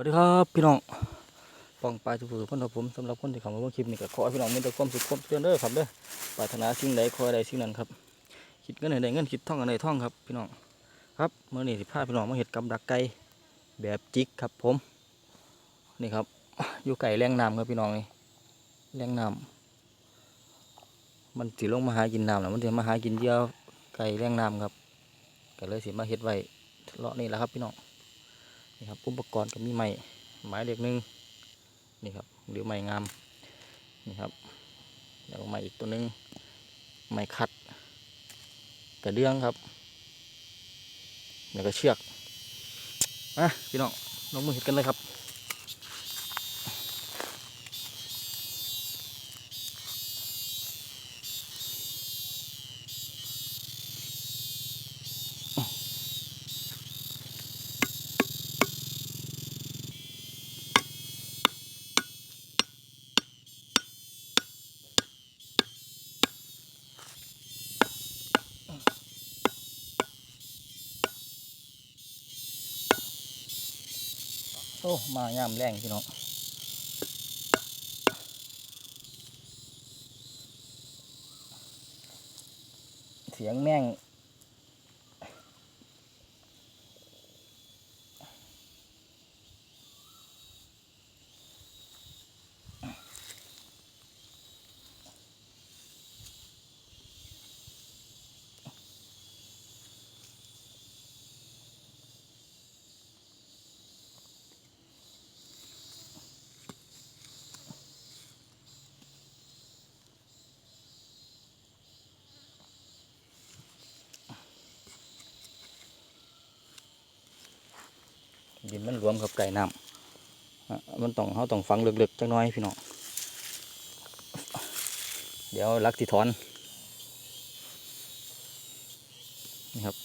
วัสดีครับพี่น้องปองปลายทุกผู้คนครับผมสำหรับคนที่เข้ามาเบิ่งคลิปนี้ก็ขอให้พี่น้องมีแต่ความสุขความเจริญเด้อครับเด้อปรารถนาสิ่งใดขอใดสิ่งนั้นครับคิดเงินให้ได้เงินคิดท่องให้ได้ท่องครับพี่น้องครับเมื่อนี้สิพาพี่น้องมาเห็ดกับดักไก่แบบจิกครับผมนี่ครับอยู่ไก่แรงน้ำครับพี่น้องนี่แรงน้ำมันสิลงมาหากินน้ำแล้วมันจะมาหากินเยื่อไก่แรงน้ำครับก็เลยสิมาเห็ดไว้เลาะนี่แหละครับพี่น้อง นี่ครับอุปกรณ์ก็มีไม้ไม้เล็กหนึงนี่ครับหรือไม้งามนี่ครับแล้วไม้อีกตัวหนึงไม้คัด กระเดื่องครับ แล้วก็เชือกอะพี่น้องลงมือเห็ดกันเลยครับ อ้มาย่ามแรงพี่น้องเสียงแม่ง ดินมันรวมกับไก่น้ำมันต้องเขาต้องฟังลึกๆจังหน้อยพี่น้องเดี๋ยวลักที่ถอนนี่ครับ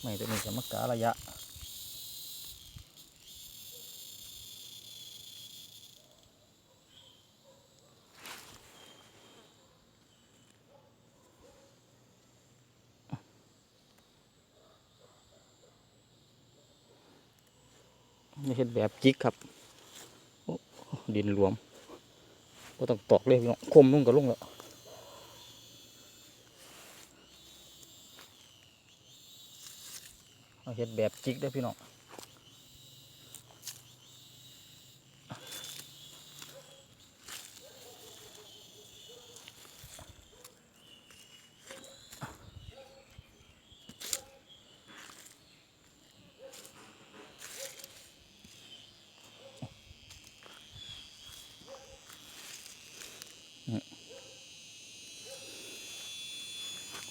ไม่ตัวนี้จะมักการะยะ เห็นแบบจิกครับดินรวมก็ต้องตอกเลยพี่น้องคมลงกับลงแล้วเห็นแบบจิกได้พี่น้อง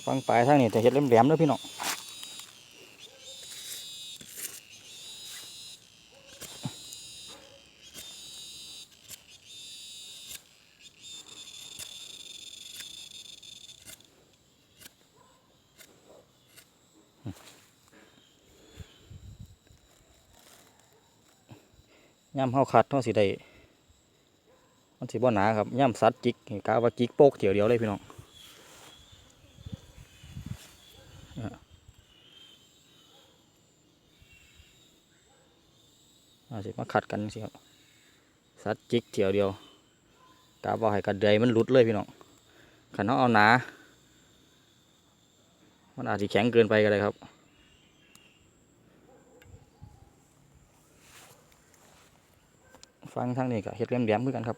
ฟังปลายทางนี้แต่เห็ดแหลมๆเด้อพี่น้องย่ำเฮาขัดเฮาสิได้มันสิบ่หนาครับย่ำสัดจิกกะว่าจิกโป๊กเดียวเดียวเลยพี่น้อง อาสิมาขัดกันสิครับสัดจิกเถียวเดียวกาบอกให้กระเดยมันหลุดเลยพี่น้องขันเขาเอาหนา มันอาจจะแข็งเกินไปก็ได้ครับฟังทางนี้ก็เฮ็ดเลี่ยมแหลมๆคือกันครับ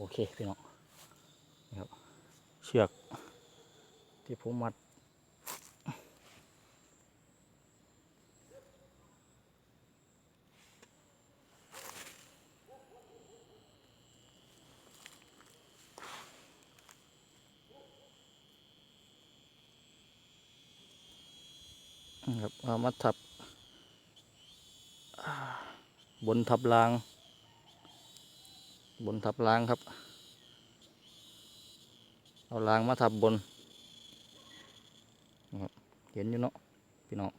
โอเคพี่น้องนี่ครับเชือกที่ผมมัดนะครับเอามาทับบนทับราง บนทับล้างครับ เอาล้างมาทับบนเห็นอยู่เนาะพี่น้อง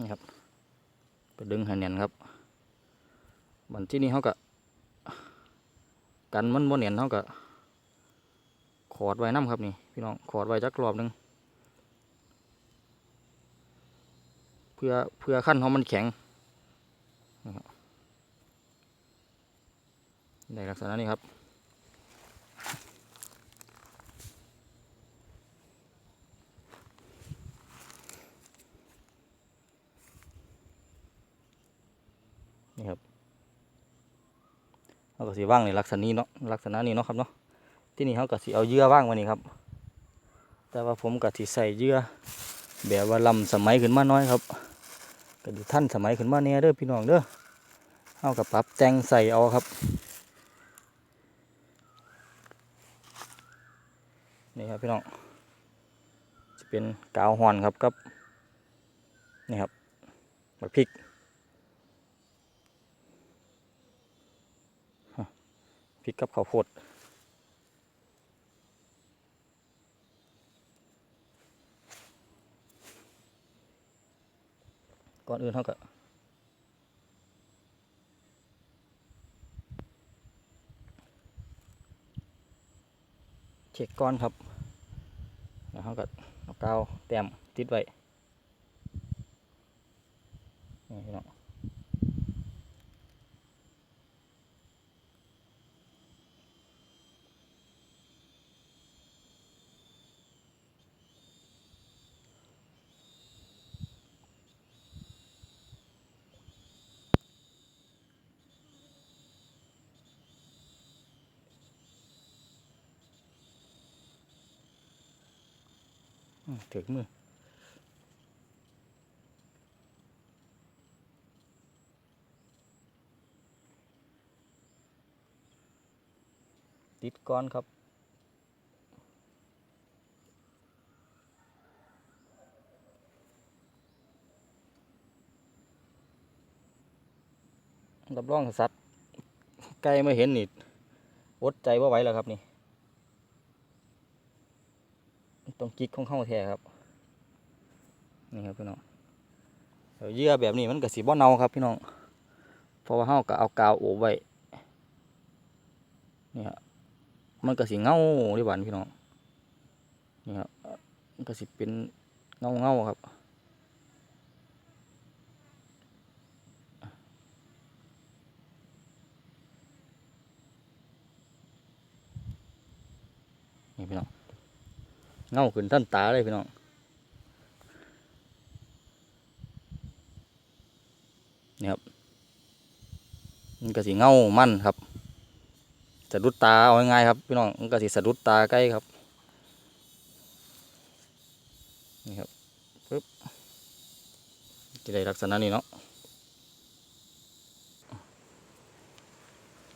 นี่ครับ ไปดึงหันเนีนครับ บันที่นี้เขาก็ กันมันบ่เนียนเขาก็ขอดไว้น้ำครับนี่พี่น้องขอดไว้จักรอบหนึ่งเพื่อเพื่อขั้นเขามันแข็งนะครับในลักษณะนี้ครับนี่ครับ เขาก็สีว่างในลักษณะนี้เนาะลักษณะนี้เนาะครับเนาะที่นี่เขาก็สีเอาเยื่อว่างไว้นี่ครับ แต่ว่าผมก็สีใส่เยื่อแบบว่าลำสมัยขึ้นมาน้อยครับก็ดูท่านสมัยขึ้นมาเนี่ยเด้อพี่น้องเด้อเขากับปรับแต่งใส่เอาครับนี่ครับพี่น้องจะเป็นกาวหอนครับกับนี่ครับบักพริก พริกกับข้าวโพดก่อนอื่นเขาก็เช็คก้อนครับ แล้วเขาก็เอากาวแต้มติดไว้นี่พี่น้อง ถึงมือติดก้อนครับรับรองสัตว์ไก่มาเห็นนี่อดใจว่าไหวแล้วครับนี่ ต้องจิกของเข้าแท้ครับ นี่ครับพี่น้องเยวเยื่อแบบนี้มันก็สีบ่เนาครับพี่น้องเพราะว่าเฮาก็เอากาวโอบไว้นี่ครับมันก็สีเงาดีหวานพี่น้องนี่ครับมันก็สิเป็นเงาเงาครับนี่พี่น้อง เงาขึ้นท่านตาเลยพี่น้องนี่ครับมันก็สีเงามั่นครับสะดุดตาเอาง่ายๆครับพี่น้องมันก็สีสะดุดตาใกล้ครับนี่ครับปึ๊บจะได้ลักษณะนี้เนาะ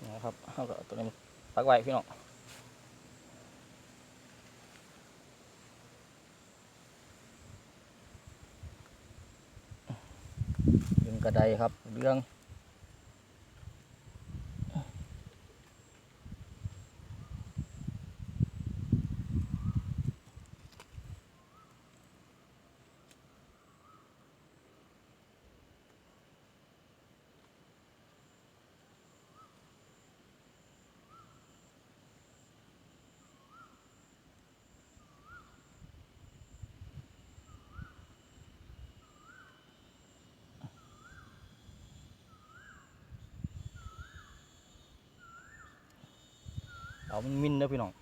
นี่นะครับเอาตัวนี้มาปักไว้พี่น้อง ดึงกระไดครับเรื่องเอา มันมินเด้อพี่น้อง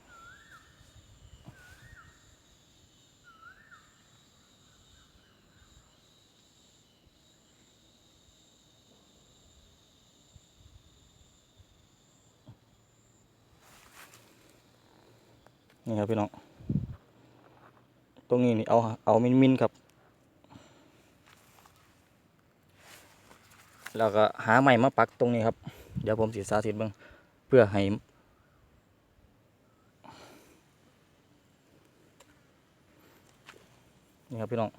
นี่ครับพี่น้อง ตรงนี้นี่เอาเอามินมินครับ แล้วก็หาไม้มาปักตรงนี้ครับ เดี๋ยวผมสิสาธิตเบิ่งเพื่อให้ นี่ครับพี่น้อง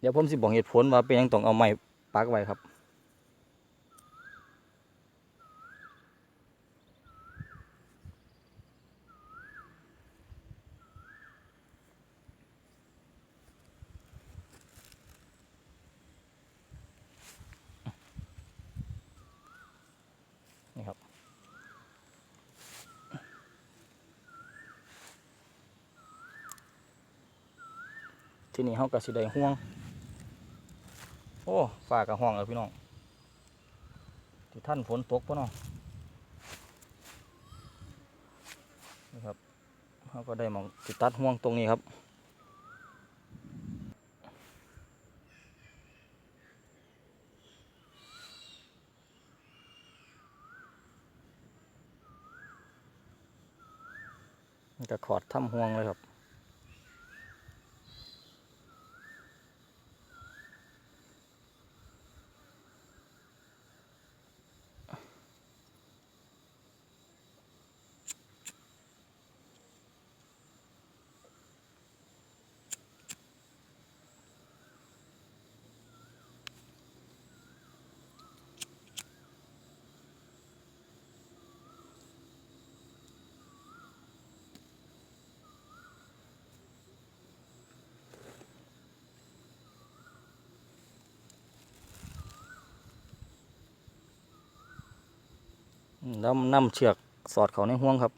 เดี๋ยวผมสิบอกเหตุผลว่าเป็นยังต้องเอาไม้ปักไว้ครับ นี่ครับ ที่นี่เขาก็สิได้ห่วง โอ้ฝ่ากับห้องแล้วพี่น้องที่ท่านฝนตกปะเนาะนี่ครับเขาก็ได้มองติดตัดห่วงตรงนี้ครับนี่ก็ขอดถ้ำห่วงเลยครับ แล้วนำเชือกสอดเขาในห่วงครับ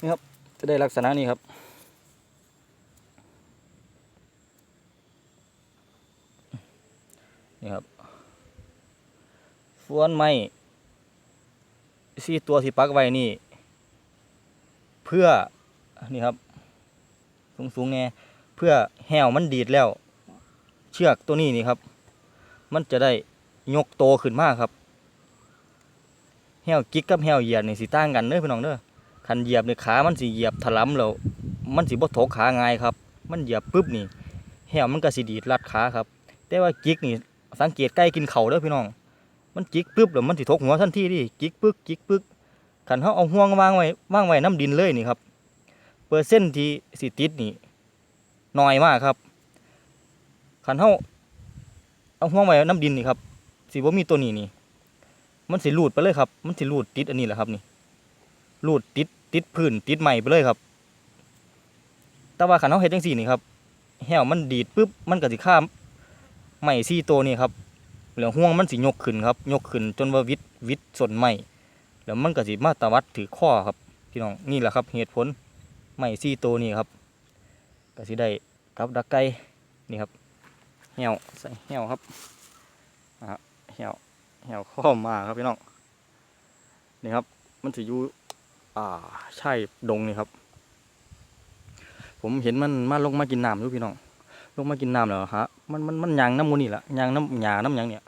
นี่ครับ จะได้ลักษณะนี้ครับ นี่ครับส่วนไม้สี่ตัวที่ปักไว้นี่ เพื่อ นี่ครับ สูงสูงๆแน่เพื่อแหวมันดีดแล้ว เชือกตัวนี้นี่ครับ มันจะได้ยกโตขึ้นมากครับแหวกิกกับแหวเหยียดนี่สิต่างกันเด้อพี่น้องเด้อ คันเหยียบนี่ขามันสิเหยียบถลำแล้วมันสิบ่ถกขาง่ายครับ มันเหยียบปุ๊บนี่แหวมันก็สิดีดรัดขาครับ แต่ว่าจิกนี่สังเกตใกล้กินเข่าเด้อพี่น้อง มันจิกปุ๊บแล้วมันสิถกหัวทันทีดิจิกปึ๊กจิกปึ๊กคันเฮาเอาห่วงวางไว้วางไว้น้ำดินเลยนี่ครับ เปอร์เซ็นต์ที่สิติดนี่น้อยมากครับคันเฮาเอาห่วงไว้น้ำดินนี่ครับสิบ่มีตัวนี้นี่ มันสิลูดไปเลยครับ มันสิลูดติดอันนี้แหละครับนี่ รูดติดติดพื้นติดใหม่ไปเลยครับ แต่ว่าขันเขาเฮ็ดจังสี่นี่ครับแหวมันดีดปุ๊บมันก็สิข้ามใหม่ซี่ตัวนี่ครับแล้วห่วงมันสิยกขึ้นครับ ยกขึ้นจนว่าวิดวิดส่วนใหม่แล้วมันก็สิมาตวัดถือข้อครับพี่น้องนี่แหละครับเหตุผลใหม่ซี่ตัวนี่ครับก็สิได้กับดักไก่นี่ครับแหวใส่แหวครับอะแหวแหวข้อมาครับพี่น้องนี่ครับมันสิอยู่ อ่าใช่ดงนี่ครับ ผมเห็นมันมาลงมากินน้ำอยู่พี่น้องลงมากินน้ำแล้วฮะมันมันมันยางน้ำมูนี่แหละยางน้ำหยาน้ำยังเนี่ย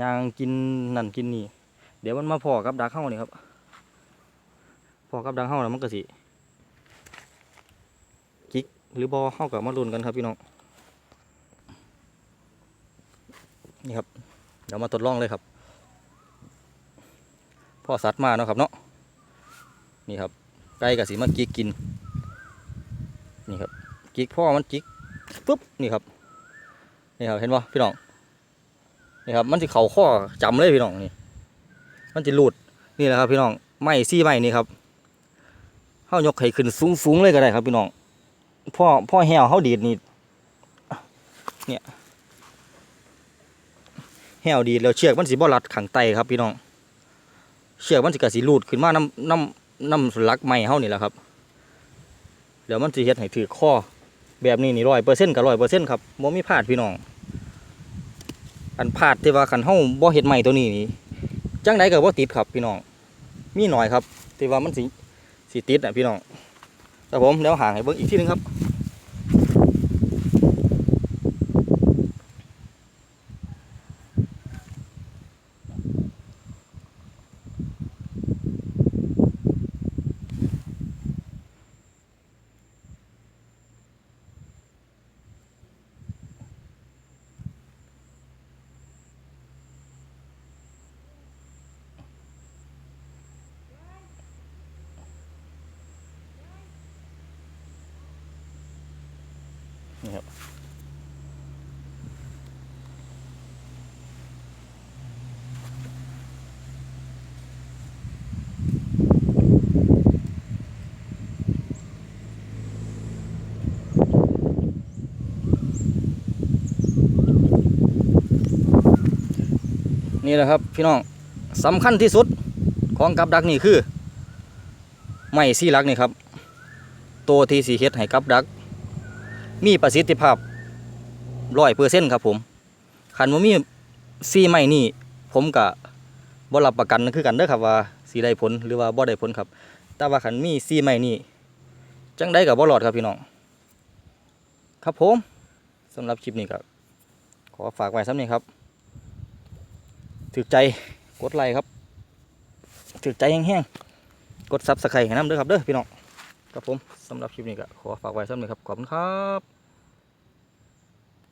ยางกินนั่นกินนี่ เดี๋ยวมันมาพอกับดักเข้านี่ครับพอกับดักเข้าแล้วมันก็สิกิกหรือบอเข้ากับมาลุนกันครับพี่น้องนี่ครับเดี๋ยวมาทดลองเลยครับพ่อสัตว์มาเนาะครับเนาะ นี่ครับไก่กับสีมากิกกิน นี่ครับกิกพ่อมันจิกปุ๊บนี่ครับนี่ครับเห็นป่พี่น้องนี่ครับมันจะเข่าข้อจำเลยพี่น้องนี่ มันจะหลุดนี่แหละครับ พี่น้องไม้ซี่ไม้นี่ครับเขายกไข่ขึ้นสูงสูงเลยก็ได้ครับพี่น้องพ่อพ่อแหวเขาดีดนี่เนี่ยแหวดีดแล้วเชือกมันสีบ่รัดขังไตครับพี่น้องเชือกมันสิกะสิรูดขึ้นมาน้ำน้ำ น้ำลักไม้เฮานี่แหละครับเดี๋ยวมันสีเฮ็ดให้ถือข้อแบบนี้นี่ร้อยเปอร์เซ็นต์กับร้อยเปอร์เซ็นต์ครับบ่มีพลาดพี่น้องอันพลาดที่ว่าขันเฮาบ่เฮ็ดใหม่ตัวนี้นี่จังไดก็บ่ติดครับพี่น้องมีหน่อยครับที่ว่ามันสิสิติดอะพี่น้องแต่ผมเดี๋ยวห่างให้เบิ่งอีกทีหนึงครับ นี่ครับนี่แหละครับพี่น้องสำคัญที่สุดของกับดักนี่คือ ไม้ซี่ลักนี่ครับ ตัวที่สีเฮ็ดให้กับดัก มีประสิทธิภาพร้อยเปอร์เซ็นต์ครับผมคันว่ามีซีไม้นี่ ผมกะบ่รับประกันคือกันเด้อครับว่าสีได้ผลหรือว่าบ่ได้ผลครับ แต่ว่าคันมีซีไม้นี่ จังได้กับบ่รอดครับพี่น้อง ครับผมสำหรับคลิปนี้ก็ขอฝากไว้ซ้ำนี้ครับถึกใจกดไลค์ครับถึกใจแห้งๆกดซับสไครต์ให้น้ำเด้อครับเด้อพี่น้องครับผม สำหรับคลิปนี้ก็ขอฝากไว้ซ้ำนี้ครับ ขอบคุณครับ